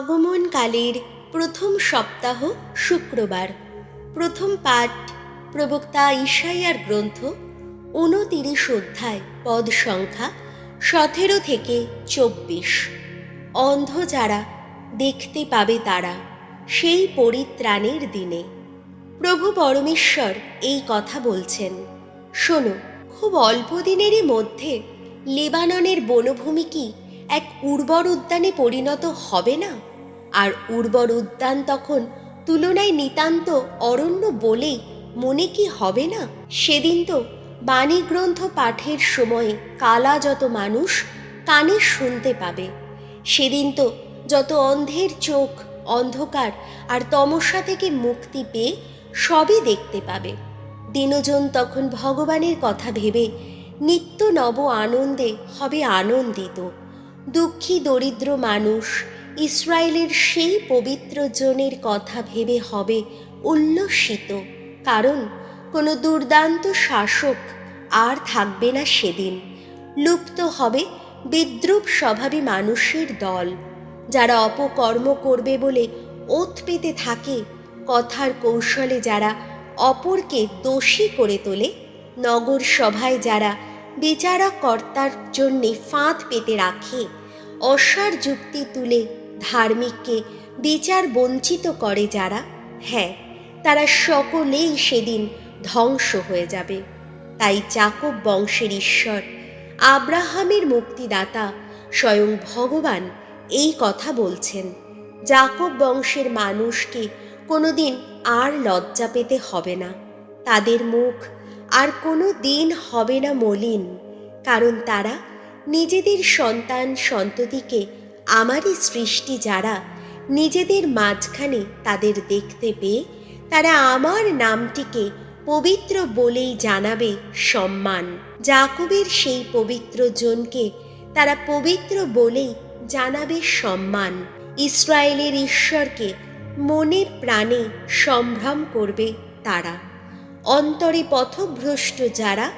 আগমনকালের প্রথম সপ্তাহ শুক্রবার। প্রথম পাঠ প্রবক্তা ঈশাইয়ার গ্রন্থ, উনতিরিশ অধ্যায়, পদ সংখ্যা সতেরো থেকে চব্বিশ। অন্ধ যারা দেখতে পাবে তারা সেই পরিত্রাণের দিনে। প্রভু পরমেশ্বর এই কথা বলছেন, শোনো, খুব অল্প দিনেরই মধ্যে লেবাননের বনভূমি কি এক উর্বর উদ্যানে পরিণত হবে না? আর উর্বর উদ্যান তখন তুলনায় নিতান্ত অরণ্য বলেই মনে কি হবে না? সেদিন তো বাণীগ্রন্থ পাঠের সময়ে কালা যত মানুষ কানে শুনতে পাবে। সেদিন তো যত অন্ধের চোখ, অন্ধকার আর তমস্যা থেকে মুক্তি পেয়ে সবই দেখতে পাবে। দিনজন তখন ভগবানের কথা ভেবে নিত্য নব আনন্দে হবে আনন্দিত। দুঃখী দরিদ্র মানুষ ইসরায়েলের সেই পবিত্র জনের কথা ভেবে হবে উল্লসিত, কারণ কোনো দুর্দান্ত শাসক আর থাকবে না সেদিন। লুপ্ত হবে বিদ্রুপ স্বভাবী মানুষের দল, যারা অপকর্ম করবে বলে ওত পেতে থাকে কথার কৌশলে যারা অপরকে দোষী করে তোলে, নগর সভায় যারা বিচারক কর্তার জন্যে ফাঁদ পেতে রাখে, অসার যুক্তি তুলে ধার্মিককে বিচার বঞ্চিত করে যারা হ্যাঁ তারা সকলেই সেদিন ধ্বংস হয়ে যাবে। তাই জাকব বংশের ঈশ্বর, আব্রাহামের মুক্তিদাতা স্বয়ং ভগবান এই কথা বলছেন জাকব বংশের মানুষকে কোনোদিন আর লজ্জা পেতে হবে না। তাদের মুখ আর কোনো দিন হবে না মলিন, কারণ তারা নিজেদের সন্তান সন্ততিকে আমারই সৃষ্টি যারা নিজেদের মাঝখানে তাদের দেখতে পেয়ে তারা আমার নামটিকে পবিত্র বলেই জানাবে সম্মান। জাকবের সেই পবিত্র জনকে তারা পবিত্র বলেই জানাবে সম্মান। ইসরায়েলের ঈশ্বরকে মনে প্রাণে সম্ভ্রম করবে তারা। অন্তরে পথভ্রষ্ট যারা,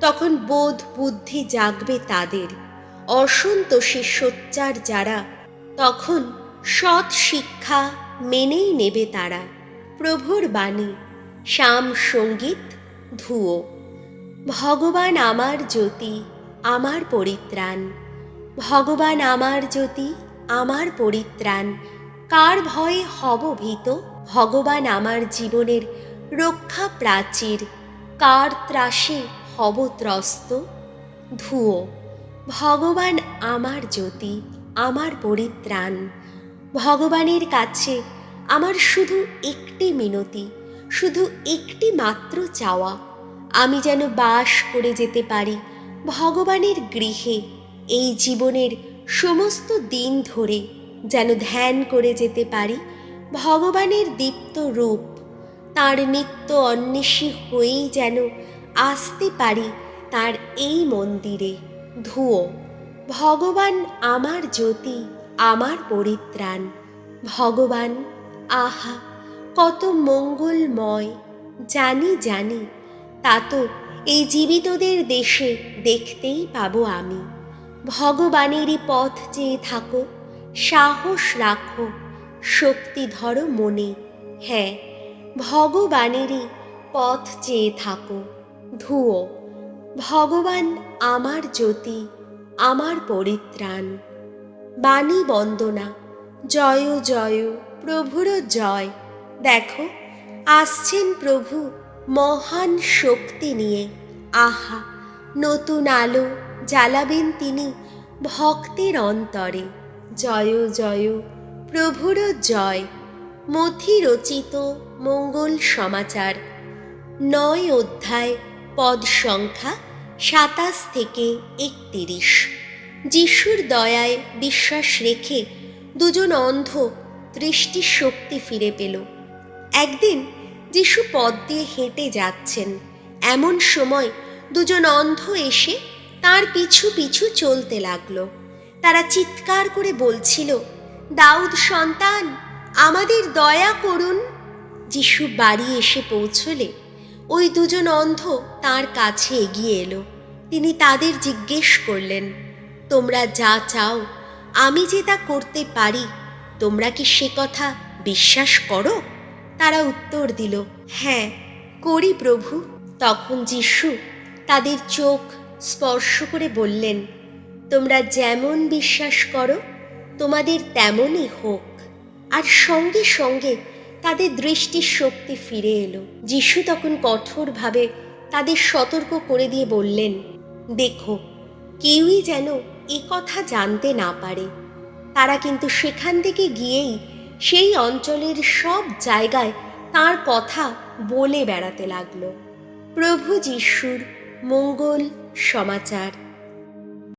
তখন বোধ বুদ্ধি জাগবে তাদের। অসন্তোষে সোচ্চার যারা, তখন সৎ শিক্ষা মেনেই নেবে তারা। প্রভুর বাণী, শ্যাম সংগীত ধুয়ো ভগবান আমার জ্যোতি, আমার পরিত্রাণ। ভগবান আমার জ্যোতি, আমার পরিত্রাণ। কার ভয়ে হব ভীত? ভগবান আমার জীবনের রক্ষা প্রাচীর। কার ত্রাসে হব ত্রস্ত? ধুয়ো ভগবান আমার জ্যোতি, আমার পরিত্রাণ। ভগবানের কাছে আমার শুধু একটি মিনতি, শুধু একটি মাত্র চাওয়া। আমি যেন বাস করে যেতে পারি ভগবানের গৃহে এই জীবনের সমস্ত দিন ধরে, যেন ধ্যান করে যেতে পারি ভগবানের দীপ্ত রূপ। তার নিত্য অন্বেষী হয়েই যেন আসতে পারি তার এই মন্দিরে। ধুয়ো। ভগবান আমার জ্যোতি, আমার পরিত্রাণ। ভগবান, আহা, কত মঙ্গলময়। জানি জানি, তা তো এই জীবিতদের দেশে দেখতেই পাবো আমি। ভগবানেরই পথ চেয়ে থাকো, সাহস রাখো, শক্তি ধরো মনে। হ্যাঁ ভগবানেরই পথ চেয়ে থাকো। ধুয়ো। ভগবান আমার জ্যোতি, আমার পরিত্রাণ। বাণী বন্দনা, জয় জয়, প্রভুর জয়। দেখো, আসছেন প্রভু মহান শক্তি নিয়ে। আহা, নতুন আলো জ্বালাবেন তিনি ভক্তের অন্তরে। জয় জয়, প্রভুর জয়। মথি রচিত মঙ্গল সমাচার। নয় অধ্যায়, পদ সংখ্যা সাতাশ থেকে একতিরিশ। যিশুর দয়ায় বিশ্বাস রেখে দুজন অন্ধ দৃষ্টির শক্তি ফিরে পেল। একদিন যিশু পথ দিয়ে হেঁটে যাচ্ছেন। এমন সময় দুজন অন্ধ এসে তার পিছু পিছু চলতে লাগল। তারা চিৎকার করে বলছিল, দাউদ সন্তান, আমাদের দয়া করুন। যিশু বাড়ি এসে পৌঁছলে ওই দুজন অন্ধ তার কাছে এগিয়ে এলো। তিনি তাদের জিজ্ঞেস করলেন, তোমরা যা চাও, আমি যে তা করতে পারি, তোমরা কি সে কথা বিশ্বাস করো? তারা উত্তর দিল হ্যাঁ করি প্রভু। তখন যিশু তাদের চোখ স্পর্শ করে বললেন, তোমরা যেমন বিশ্বাস করো, তোমাদের তেমনই হোক। আর সঙ্গে সঙ্গে তাদের দৃষ্টির শক্তি ফিরে এলো। যিশু তখন কঠোরভাবে তাদের সতর্ক করে দিয়ে বললেন, দেখো, কেউই যেন এ কথা জানতে না পারে। তারা কিন্তু সেখান থেকে গিয়েই সেই অঞ্চলের সব জায়গায় তার কথা বলে বেড়াতে লাগল। প্রভু যিশুর মঙ্গল সমাচার।